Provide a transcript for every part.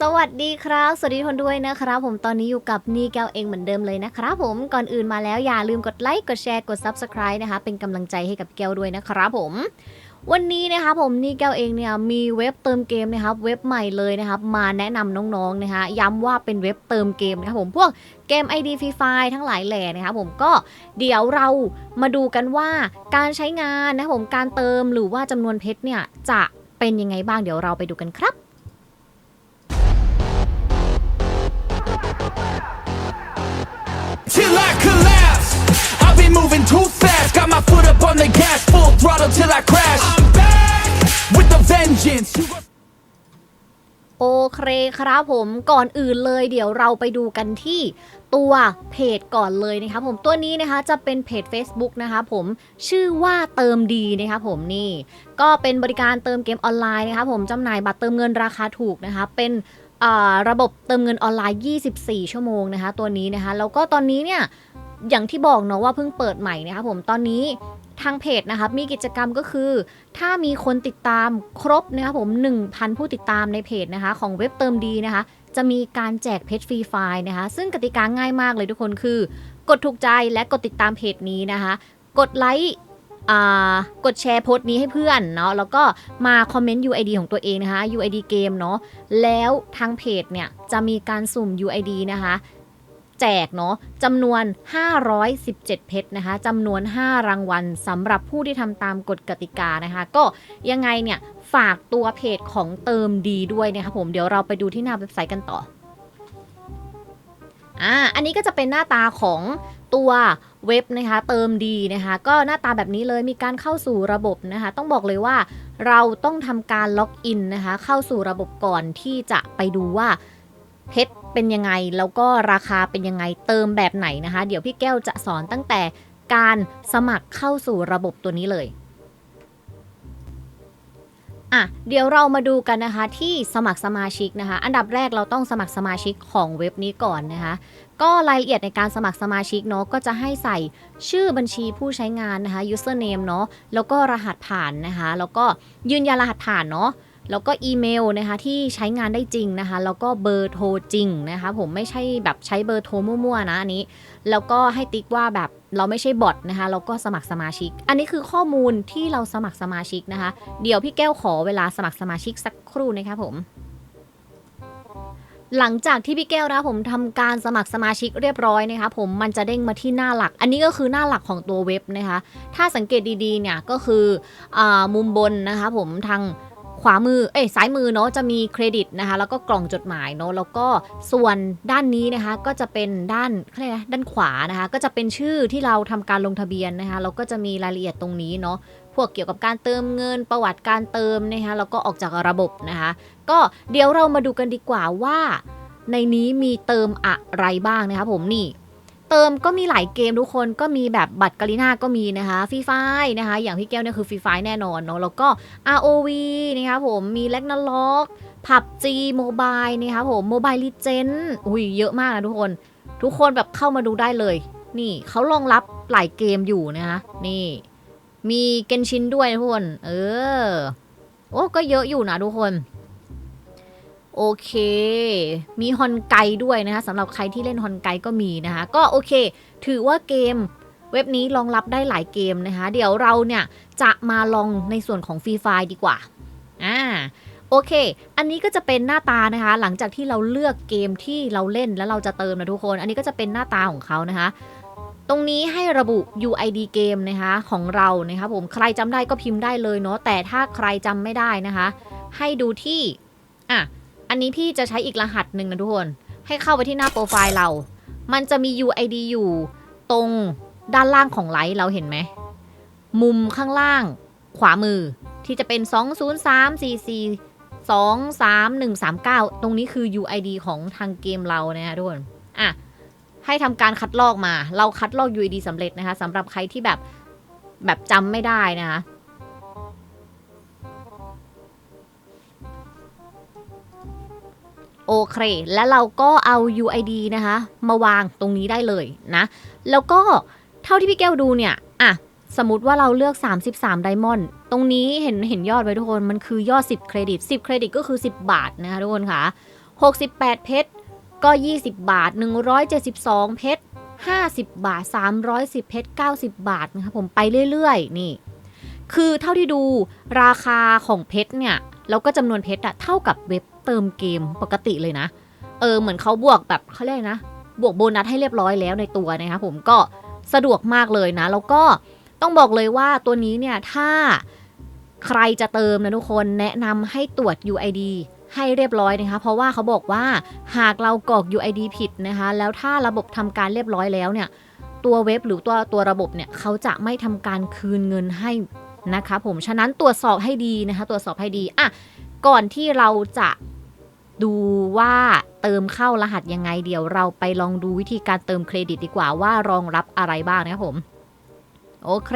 สวัสดีครับ สวัสดีทุกคนด้วยนะครับ ผมตอนนี้อยู่กับนี่แก้วเองเหมือนเดิมเลยนะครับผมก่อนอื่นมาแล้วอย่าลืมกดไลค์กดแชร์กด Subscribe นะคะ เป็นกำลังใจให้กับแก้วด้วยนะครับผม วันนี้นะครับผมนี่แก้วเองเนี่ยมีเว็บเติมเกมนะครับเว็บใหม่เลยนะครับ มาแนะนำน้องๆนะคะย้ำว่าเป็นเว็บเติมเกมนะครับผมพวกเกม ID Free Fire ทั้งหลายแหล่นะครับผมก็เดี๋ยวเรามาดูกันว่าการใช้งานนะครับผมการเติมหรือว่าจำนวนเพชรเนี่ยจะเป็นยังไงบ้างเดี๋ยวเราไปดูกันครับ gas, full throttle till I crash. I'm back with a vengeance. You gon- โอเคครับผมก่อนอื่นเลยเดี๋ยวเราไปดูกันที่ตัวเพจก่อนเลยนะครับผมตัวนี้นะคะจะเป็นเพจ Facebook นะคะผมชื่อว่าเติมดีนะครับผมนี่ ก็เป็นบริการเติมเกมออนไลน์นะครับผมจำหน่ายบัตรเติมเงินราคาถูกนะคะเป็นอ่าระบบเติมเงินออนไลน์ 24 ชั่วโมงนะคะตัวนี้นะคะแล้วก็ตอนนี้เนี่ยอย่างที่บอกเนาะว่าเพิ่งเปิดใหม่นะคะผมตอนนี้ ทางเพจนะครับมีกิจกรรมก็คือ ถ้ามีคนติดตามครบนะครับผม 1,000 ผู้ติดตามในเพจนะคะ ของเว็บเติมดีนะคะ จะมีการแจกเพชรฟรีไฟล์นะคะ ซึ่งกติกาง่ายมากเลยทุกคนคือ กดถูกใจและกดติดตามเพจนี้นะคะ กดไลค์กดแชร์โพสต์นี้ให้เพื่อนเนาะแล้วก็มาคอมเมนต์ UID ของตัวเองนะคะ UID เกมเนาะแล้วทางเพจเนี่ยจะมีการสุ่ม UID นะคะ จกเนาะจำนวน 517 เพชรนะคะจำนวน 5 รางวัลสำหรับผู้ที่ทำตามกฎกติกานะคะ ก็ยังไงเนี่ย ฝากตัวเพจของเติมดีด้วยนะคะผมเดี๋ยวเราไปดูที่หน้าเว็บไซต์กันต่ออ่าอันนี้ก็จะเป็นหน้าตาของตัวเว็บนะคะเติมดีนะคะ ก็หน้าตาแบบนี้เลยมีการเข้าสู่ระบบนะคะ ต้องบอกเลยว่าเราต้องทำการล็อกอินนะคะ เข้าสู่ระบบก่อนที่จะไปดูว่าเพชร เป็นยังไง แล้วก็ราคาเป็นยังไงเติมแบบไหนนะคะ เดี๋ยวพี่แก้วจะสอนตั้งแต่การสมัครเข้าสู่ระบบตัวนี้เลยอะเดี๋ยวเรามาดูกันนะคะที่สมัครสมาชิกนะคะ อันดับแรกเราต้องสมัครสมาชิกของเว็บนี้ก่อนนะคะ ก็รายละเอียดในการสมัครสมาชิกเนาะก็จะให้ใส่ชื่อบัญชีผู้ใช้งานนะคะ username เนาะแล้วก็รหัสผ่านนะคะ แล้วก็ยืนยันรหัสผ่านเนาะ แล้วก็อีเมลนะคะที่ใช้งานได้จริงนะคะ แล้วก็เบอร์โทรจริงนะคะผมไม่ใช่แบบใช้เบอร์โทรมั่วๆนะอันนี้ แล้วก็ให้ติ๊กว่าแบบเราไม่ใช่บอทนะคะแล้วก็สมัครสมาชิก อันนี้คือข้อมูลที่เราสมัครสมาชิกนะคะ เดี๋ยวพี่แก้วขอเวลาสมัครสมาชิกสักครู่นะคะผมหลังจากที่พี่แก้วนะผมทำการสมัครสมาชิกเรียบร้อยนะคะผมมันจะเด้งมาที่หน้าหลัก อันนี้ก็คือหน้าหลักของตัวเว็บนะคะ ถ้าสังเกตดีๆเนี่ยก็คืออมุมบนนะคะผมทาง ขวามือ เอ้ยซ้ายมือเนาะจะมีเครดิตนะคะ แล้วก็กล่องจดหมายเนาะ แล้วก็ส่วนด้านนี้นะคะ ก็จะเป็นด้านเขาเรียกนะ ด้านขวานะคะ ก็จะเป็นชื่อที่เราทำการลงทะเบียนนะคะ แล้วก็จะมีรายละเอียดตรงนี้เนาะ พวกเกี่ยวกับการเติมเงิน ประวัติการเติมนะคะ แล้วก็ออกจากระบบนะคะ ก็เดี๋ยวเรามาดูกันดีกว่าว่า ในนี้มีเติมอะไรบ้างนะคะผมนี่ เติมก็มีหลายเกมทุกคนก็มีแบบบัตรกาลิน่าก็มีนะคะฟรีไฟนะคะ อย่างพี่แก้วเนี่ยคือฟรีไฟแน่นอนเนาะแล้วก็ ROV นะคะผมมีแล็กนาล็อกผับจีโมบายนะคะผมโมบายลีเจนอุ้ยเยอะมากนะทุกคน ทุกคนแบบเข้ามาดูได้เลย นี่เขารองรับหลายเกมอยู่นะคะนี่ มีเกนชินด้วยนะทุกคน เออ โอ้ก็เยอะอยู่นะทุกคน โอเค มีฮอนไกด้วยนะคะสำหรับใครที่เล่นฮอนไกก็มีนะคะ ก็โอเค ถือว่าเกมเว็บนี้รองรับได้หลายเกมนะคะ เดี๋ยวเราเนี่ยจะมาลองในส่วนของฟรีไฟดีกว่า อ่า โอเค อันนี้ก็จะเป็นหน้าตานะคะ หลังจากที่เราเลือกเกมที่เราเล่นแล้วเราจะเติมนะทุกคน อันนี้ก็จะเป็นหน้าตาของเขานะคะ ตรงนี้ให้ระบุ UID เกมนะคะของเรานะคะผม ใครจำได้ก็พิมพ์ได้เลยเนาะ แต่ถ้าใครจำไม่ได้นะคะ ให้ดูที่ อะ อันนี้พี่จะใช้อีกรหัสหนึ่งนะทุกคน ให้เข้าไปที่หน้าโปรไฟล์เรา มันจะมี UID อยู่ตรงด้านล่างของไลท์เราเห็นไหม มุมข้างล่างขวามือที่จะเป็น 20344 233139 ตรงนี้คือ UID ของทางเกมเรานะคะทุกคนอะให้ทำการคัดลอกมา เราคัดลอก UID สำเร็จนะคะสำหรับใครที่แบบแบบจำไม่ได้นะคะ โอเค แล้วเราก็เอา UID นะคะ มาวางตรงนี้ได้เลยนะ แล้วก็เท่าที่พี่แก้วดูเนี่ยอะสมมติว่าเราเลือก 33 ไดมอนด์ ตรงนี้เห็นเห็นยอดไว้ทุกคน มันคือยอด 10 เครดิต 10 เครดิตก็คือ 10 บาทนะคะทุกคนค่ะ 68 เพชร ก็ 20 บาท 172 เพชร 50 บาท 310 เพชร 90 บาทนะคะผมไปเรื่อยๆ นี่ คือเท่าที่ดูราคาของเพชรเนี่ย แล้วก็จำนวนเพชรอะเท่ากับเว็บ เติมเกมปกติเลยนะ เออเหมือนเขาบวกแบบเขาเรียกนะ บวกโบนัสให้เรียบร้อยแล้วในตัวนะคะผมก็สะดวกมากเลยนะ แล้วก็ต้องบอกเลยว่าตัวนี้เนี่ยถ้าใครจะเติมนะทุกคนแนะนำให้ตรวจ UID ให้เรียบร้อยนะคะเพราะว่าเขาบอกว่าหากเรากรอก UID ผิดนะคะ แล้วถ้าระบบทำการเรียบร้อยแล้วเนี่ย ตัวเว็บหรือตัวตัวระบบเนี่ยเขาจะไม่ทำการคืนเงินให้นะคะ ผมฉะนั้นตรวจสอบให้ดีนะคะ ตรวจสอบให้ดีอะก่อนที่เราจะ ดูว่าเติมเข้ารหัสยังไงเดี๋ยวเราไปลองดูวิธีการเติมเครดิตดีกว่าว่ารองรับอะไรบ้างนะครับผม โอเค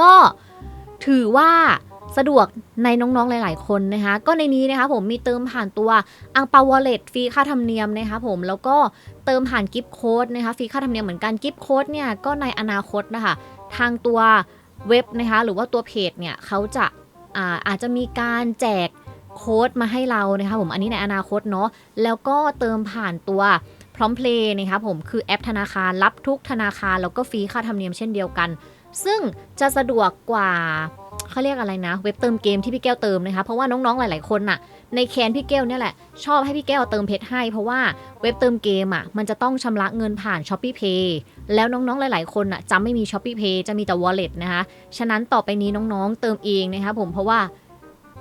ก็ถือว่าสะดวกในน้องๆหลาย ๆ คนนะคะ ก็ในนี้นะคะผมมีเติมผ่านตัวอังเปาวอลเล็ตฟรีค่าธรรมเนียมนะคะผมแล้วก็เติมผ่านกิฟต์โค้ดนะคะฟรีค่าธรรมเนียมเหมือนกันกิฟต์โค้ดเนี่ยก็ในอนาคตนะคะทางตัวเว็บนะคะหรือว่าตัวเพจเนี่ยเขาจะอาอาจจะมีการแจก โค้ดมาให้เรานะคะผมอันนี้ในอนาคตเนาะแล้วก็เติมผ่านตัวพร้อมเพลย์นะคะผมคือแอปธนาคารรับทุกธนาคาร แล้วก็ฟรีค่าธรรมเนียมเช่นเดียวกัน ซึ่งจะสะดวกกว่าเขาเรียกอะไรนะ เว็บเติมเกมที่พี่แก้วเติมนะคะเพราะว่าน้องๆหลายๆคนน่ะในแคนพี่แก้วเนี่ยแหละ ชอบให้พี่แก้วเติมเพชรให้ เพราะว่าเว็บเติมเกมอะมันจะต้องชำระเงินผ่าน s h อ p e e Pay แล้วน้องๆหลายๆคนอะจะไม่มี s h อ p e e Pay จะมีแต่ Wallet นะคะ ฉะนั้นต่อไปนี้น้องๆเติมเองนะคะผมเพราะว่า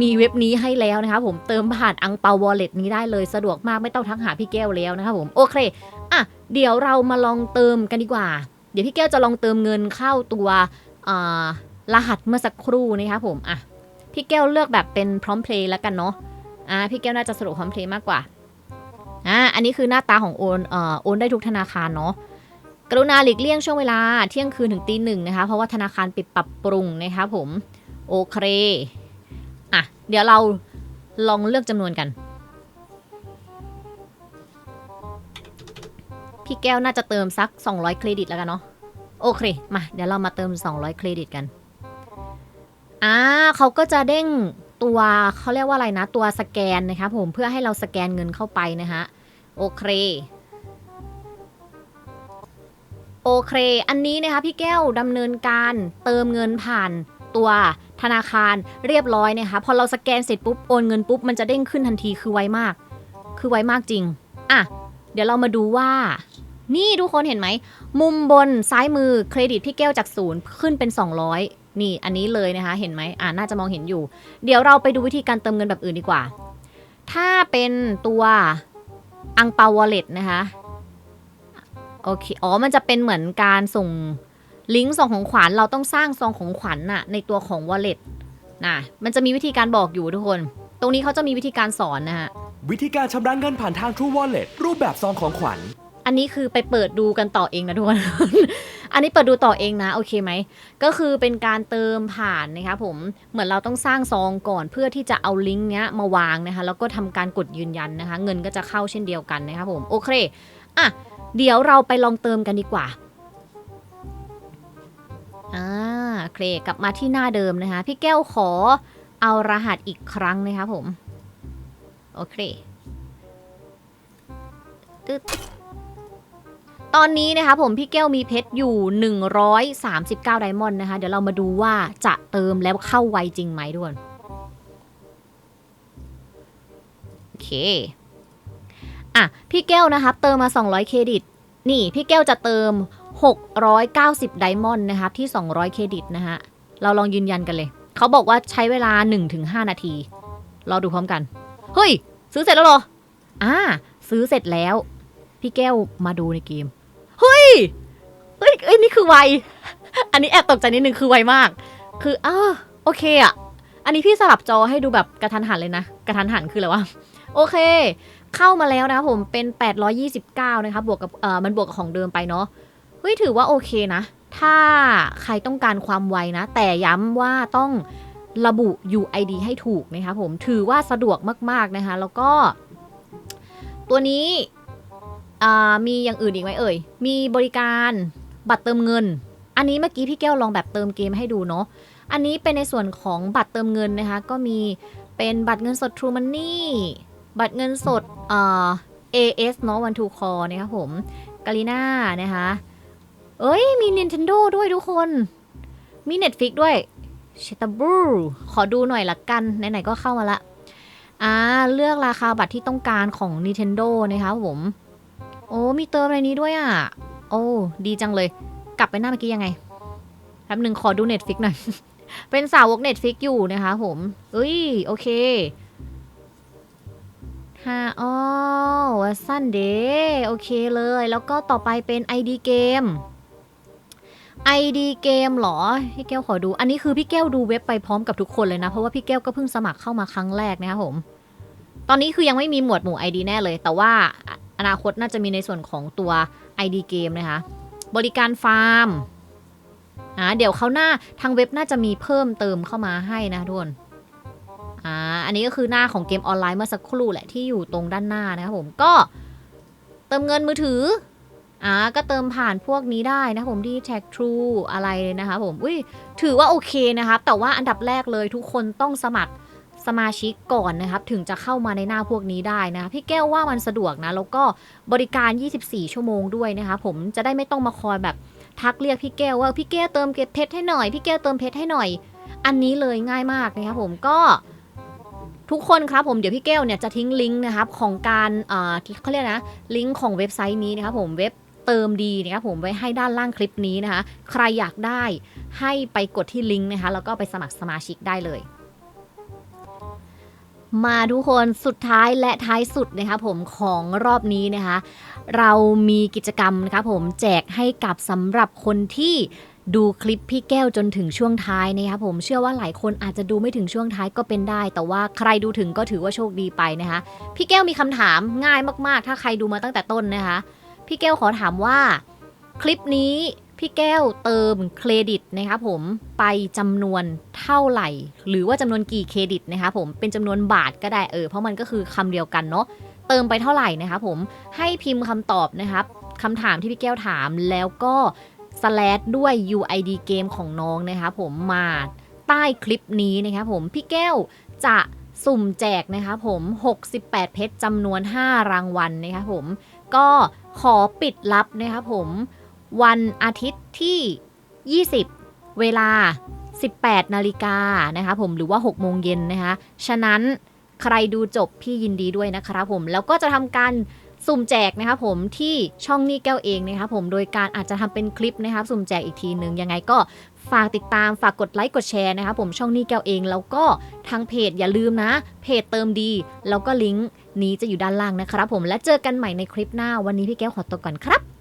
มีเว็บนี้ให้แล้วนะคะผมเติมผ่านอังเปาวอลเล็ตนี้ได้เลยสะดวกมากไม่ต้องทักหาพี่แก้วแล้วนะคะผมโอเคอะเดี๋ยวเรามาลองเติมกันดีกว่า เดี๋ยวพี่แก้วจะลองเติมเงินเข้าตัวอ่ารหัสเมื่อสักครู่นะคะผมอะพี่แก้วเลือกแบบเป็นพร้อมเพลย์แล้วกันเนาะอ่าพี่แก้วน่าจะสะดวกพร้อมเพลย์มากกว่าอ่าอันนี้คือหน้าตาของโอนเอ่อโอนได้ทุกธนาคารเนาะกรุณาหลีกเลี่ยงช่วงเวลาเที่ยงคืนถึงตีหนึ่งนะคะ เพราะว่าธนาคารปิดปรับปรุงนะคะผมโอเค เดี๋ยวเราลองเลือกจำนวนกัน พี่แก้วน่าจะเติมสัก 200 เครดิตแล้วกันเนาะ โอเค มา เดี๋ยวเรามาเติม 200 เครดิตกัน อ่าเขาก็จะเด้งตัวเขาเรียกว่าอะไรนะ ตัวสแกนนะคะผม เพื่อให้เราสแกนเงินเข้าไปนะคะโอเค โอเค อันนี้นะคะพี่แก้วดำเนินการเติมเงินผ่าน ตัวธนาคารเรียบร้อยนะคะพอเราสแกนเสร็จปุ๊บโอนเงินปุ๊บมันจะเด้งขึ้นทันทีคือไวมาก คือไวมากจริงอะเดี๋ยวเรามาดูว่า นี่ทุกคนเห็นไหม มุมบนซ้ายมือเครดิตพี่แก้วจากศูนย์ขึ้นเป็น 200 นี่อันนี้เลยนะคะ เห็นไหมอ่าน่าจะมองเห็นอยู่ เดี๋ยวเราไปดูวิธีการเติมเงินแบบอื่นดีกว่า ถ้าเป็นตัวอังเปาวอลเล็ตนะคะโอเค อ๋อ มันจะเป็นเหมือนการส่ง ลิงก์ซองของขวัญเราต้องสร้างซองของขวัญน่ะในตัวของ wallet นะมันจะมีวิธีการบอกอยู่ทุกคน ตรงนี้เขาจะมีวิธีการสอนนะฮะ วิธีการชำระเงินผ่านทาง True Wallet รูปแบบซองของขวัญ อันนี้คือไปเปิดดูกันต่อเองนะทุกคน อันนี้เปิดดูต่อเองนะโอเคไหม ก็คือเป็นการเติมผ่านนะคะผม เหมือนเราต้องสร้างซองก่อนเพื่อที่จะเอาลิงก์เนี้ยมาวางนะคะ แล้วก็ทำการกดยืนยันนะคะ เงินก็จะเข้าเช่นเดียวกันนะคะผม โอเค อะ เดี๋ยวเราไปลองเติมกันดีกว่า เคกลับมาที่หน้าเดิมนะคะ พี่แก้วขอเอารหัสอีกครั้งนะคะผม โอเคตึ๊ดตอนนี้นะคะผมพี่แก้วมีเพชรอยู่ 139 ไดมอนด์นะคะ เดี๋ยวเรามาดูว่าจะเติมแล้วเข้าไวจริงไหมทุกคนโอเค อะ พี่แก้วนะครับเติมมา 200 เครดิต นี่พี่แก้วจะเติม 690 ไดมอนด์นะครับที่ 200 เครดิตนะฮะ เราลองยืนยันกันเลย เขาบอกว่าใช้เวลา 1-5 นาทีรอดูพร้อมกัน เฮ้ย ซื้อเสร็จแล้วเหรอ อ่า ซื้อเสร็จแล้ว พี่แก้วมาดูในเกม เฮ้ย เฮ้ยเอ้ยนี่คือไว อันนี้แอบตกใจนิดนึงคือไวมาก คืออ้าโอเคอะอันนี้พี่สลับจอให้ดูแบบกระทันหันเลยนะ กระทันหันคืออะไรวะ โอเคเข้ามาแล้วนะผมเป็น 829 นะคะบวกกับเออมันบวกกับของเดิมไปเนาะเฮ้ยถือว่าโอเคนะ ถ้าใครต้องการความไวนะ แต่ย้ำว่าต้องระบุ UID ให้ถูกนะคะผมถือว่าสะดวกมากๆนะคะ แล้วก็ ตัวนี้มีอย่างอื่นอีกไหมเอ่ย มีบริการบัตรเติมเงิน อันนี้เมื่อกี้พี่แก้วลองแบบเติมเกมให้ดูเนาะ อันนี้เป็นในส่วนของบัตรเติมเงินนะคะ ก็มีเป็นบัตรเงินสด True Money บัตรเงินสดเอ่อ AS เนาะวันทูคอนะครับผมกาลิน่านะคะ เอ้ย มี Nintendo ด้วยทุกคน มี Netflix ด้วยเชตาบูขอดูหน่อยละกัน ไหนๆก็เข้ามาละ อ่า เลือกราคาบัตรที่ต้องการของ Nintendo นะคะผม โอ้ มีเติมอะไรนี้ด้วยอะ โอ้ ดีจังเลย กลับไปหน้าเมื่อกี้ยังไงแป๊บหนึ่งขอดู Netflix หน่อย เป็นสาวก Netflix อยู่นะคะผม เอ้ย โอเค ฮะอ๋อวัสันเดย์โอเคเลย แล้วก็ต่อไปเป็น ID เกม ID เกมเหรอ พี่แก้วขอดู อันนี้คือพี่แก้วดูเว็บไปพร้อมกับทุกคนเลยนะ เพราะว่าพี่แก้วก็เพิ่งสมัครเข้ามาครั้งแรกนะครับผม ตอนนี้คือยังไม่มีหมวดหมู่ ID แน่เลย แต่ว่าอนาคตน่าจะมีในส่วนของตัว ID เกมนะคะ บริการฟาร์ม อ่า เดี๋ยวเขาหน้าทางเว็บน่าจะมีเพิ่มเติมเข้ามาให้นะทุกคน อ่าอันนี้ก็คือหน้าของเกมออนไลน์เมื่อสักครู่แหละที่อยู่ตรงด้านหน้านะครับผมก็เติมเงินมือถืออ่าก็เติมผ่านพวกนี้ได้นะผมที่ Tag True อะไรนะคะผมอุ้ยถือว่าโอเคนะครับ แต่ว่าอันดับแรกเลยทุกคนต้องสมัครสมาชิกก่อนนะครับ ถึงจะเข้ามาในหน้าพวกนี้ได้นะพี่แก้วว่ามันสะดวกนะ แล้วก็บริการ 24 ชั่วโมงด้วยนะคะผมจะได้ไม่ต้องมาคอยแบบทักเรียกพี่แก้วว่าพี่แก้วเติมเก็บเพชรให้หน่อย พี่แก้วเติมเพชรให้หน่อย อันนี้เลยง่ายมากนะครับผมก็ ทุกคนครับผมเดี๋ยวพี่แก้วเนี่ยจะทิ้งลิงก์นะครับของการเอ่อเขาเรียกนะลิงก์ของเว็บไซต์นี้นะครับผมเว็บเติมดีนะครับผมไว้ให้ด้านล่างคลิปนี้นะคะ ใครอยากได้ให้ไปกดที่ลิงก์นะคะแล้วก็ไปสมัครสมาชิกได้เลย มาทุกคนสุดท้ายและท้ายสุดนะคะผมของรอบนี้นะคะ เรามีกิจกรรมนะคะผมแจกให้กับสำหรับคนที่ ดูคลิปพี่แก้วจนถึงช่วงท้ายนะคะผมเชื่อว่าหลายคนอาจจะดูไม่ถึงช่วงท้ายก็เป็นได้ แต่ว่าใครดูถึงก็ถือว่าโชคดีไปนะคะพี่แก้วมีคำถามง่ายมากๆ ถ้าใครดูมาตั้งแต่ต้นนะคะ พี่แก้วขอถามว่า คลิปนี้พี่แก้วเติมเครดิตนะคะผมไปจำนวนเท่าไหร่ หรือว่าจำนวนกี่เครดิตนะคะผมเป็นจำนวนบาทก็ได้เออเพราะมันก็คือคำเดียวกันเนาะเติมไปเท่าไหร่นะคะผมให้พิมพ์คำตอบนะครับคำถามที่พี่แก้วถามแล้วก็ slash ด้วย UID เกมของน้องนะคะผมมาใต้คลิปนี้นะคะผมพี่แก้วจะสุ่มแจกนะคะผม 68 เพชรจำนวน 5 รางวัลนะคะผมก็ขอปิดลับนะคะผมวันอาทิตย์ที่ 20 เวลา 18 นาฬิกานะคะผมหรือว่า 6 โมงเย็นนะคะ ฉะนั้นใครดูจบพี่ยินดีด้วยนะครับผมแล้วก็จะทำการ สุ่มแจกนะคะผมที่ช่องนี่แก้วเองนะคะผมโดยการอาจจะทำเป็นคลิปนะครับสุ่มแจกอีกทีหนึ่งยังไงก็ฝากติดตามฝากกดไลค์กดแชร์นะคะผมช่องนี่แก้วเองแล้วก็ทางเพจอย่าลืมนะ เพจเติมดี แล้วก็ลิงก์นี้จะอยู่ด้านล่างนะครับผมและเจอกันใหม่ในคลิปหน้าวันนี้พี่แก้วขอตัวก่อนครับ